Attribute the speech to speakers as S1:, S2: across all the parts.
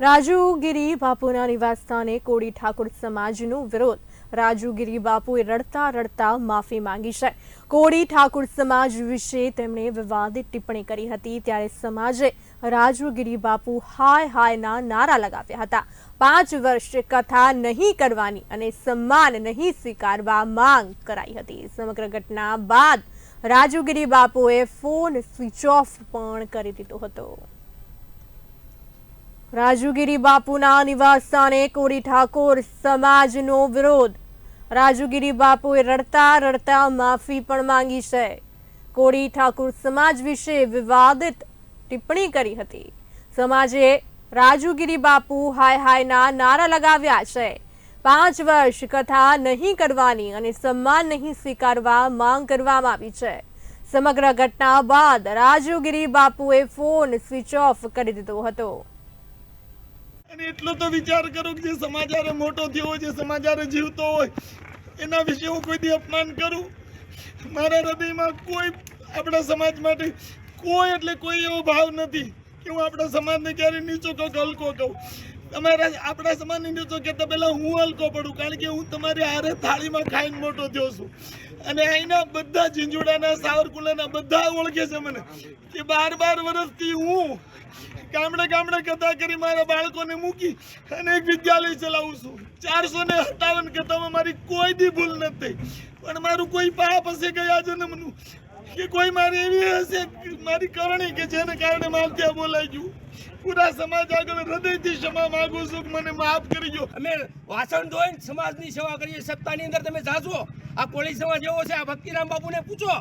S1: રાજુગીરી બાપુના નિવાસસ્થાને કોળી ઠાકોર સમાજનો વિરોધ. રાજુગીરી બાપુએ રડતા રડતા માફી માંગી છે. કોળી ઠાકોર સમાજ વિશે તેમણે વિવાદિત ટિપ્પણી કરી હતી ત્યારે સમાજે રાજુગીરી બાપુ હાય હાયના નારા લગાવ્યા હતા. પાંચ વર્ષ કથા નહીં કરવાની અને સન્માન નહીં સ્વીકારવા માંગ કરાઈ હતી. સમગ્ર ઘટના બાદ રાજુગીરી બાપુએ ફોન સ્વિચ ઓફ પણ કરી દીધો હતો. રાજુગીરી બાપુના નિવાસસ્થાને કોરી ઠાકોર સમાજનો વિરોધ. રાજુગીરી બાપુએ રડતા રડતા માફી પણ માંગી છે. કોડી ઠાકોર સમાજ વિશે વિવાદિત ટિપ્પણી કરી હતી. સમાજે રાજુગીરી બાપુ હાય હાયના નારા લગાવ્યા છે. પાંચ વર્ષ કથા નહીં કરવાની અને સન્માન નહીં સ્વીકારવા માંગ કરવામાં આવી છે. સમગ્ર ઘટના બાદ રાજુગીરી બાપુએ ફોન સ્વિચ ઓફ કરી દીધો હતો.
S2: અને એટલો તો વિચાર કરો કે જે સમાચારે મોટો થયો હોય, જે સમાચારે જીવતો હોય, એના વિશે હું કોઈ દી અપમાન કરું? મારા હૃદયમાં કોઈ આપણા સમાજ માટે કોઈ એટલે કોઈ એવો ભાવ નથી કે હું આપણા સમાજને ક્યારેય નીચો કહું હલકો કહું. તમારા આપણા સમાન નીચો કહેતા પહેલાં હું હલકો પડું, કારણ કે હું તમારી હારે થાળીમાં ખાઈને મોટો થયો છું. અને અહીંના બધા ઝીંઝુડાના સાવરકુલાના બધા ઓળખે છે મને. કે બાર બાર વર્ષથી હું ગામડે ગામડે કથા કરી મારા બાળકોને મૂકી અને એક વિદ્યાલય ચલાવું છું. ચારસો ને સત્તાવન કથામાં મારી કોઈ દી ભૂલ નથી પણ મારું કોઈ પાપ હશે ગયા જન્મનું? કે કોઈ મારી એવી હશે, મારી કરણી કે જેને કારણે મારે ત્યાં બોલાઈ ગયું? પૂરા સમાજ આગળ હૃદયથી ક્ષમા માંગુ છું મને માફ કરી દો.
S3: અમે વાસણ ધોઈને સમાજની સેવા કરીએ સપ્તાહની અંદર તમે જાજો. આ કોળી સમાજ એવો છે, આ ભક્તિરામ બાપુને પૂછો.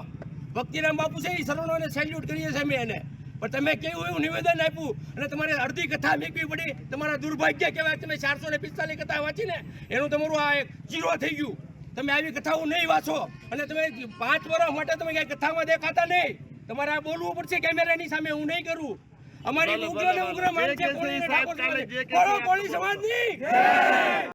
S3: ભક્તિરામ બાપુ છે એ સર્વોને સેલ્યુટ કરીએ છીએ અમે એને. પણ તમે કેવું એવું નિવેદન આપ્યું અને તમારે અડધી કથા મેકવી પડી. તમારા દુર્ભાગ્ય કહેવાય તમે ચારસો ને પિસ્તાલીસ કથા વાંચીને એનું તમારું આ એક જીરો થઈ ગયું. તમે આવી કથાઓ નહીં વાંચો. અને તમે પાંચ વર્ષ માટે તમે કથામાં દેખાતા નહીં. તમારે આ બોલવું પડશે કેમેરાની સામે. હું નહીં કરું. અમારી ઉગ્ર ને ઉગ્ર માંગ છે. કોળી સમાજની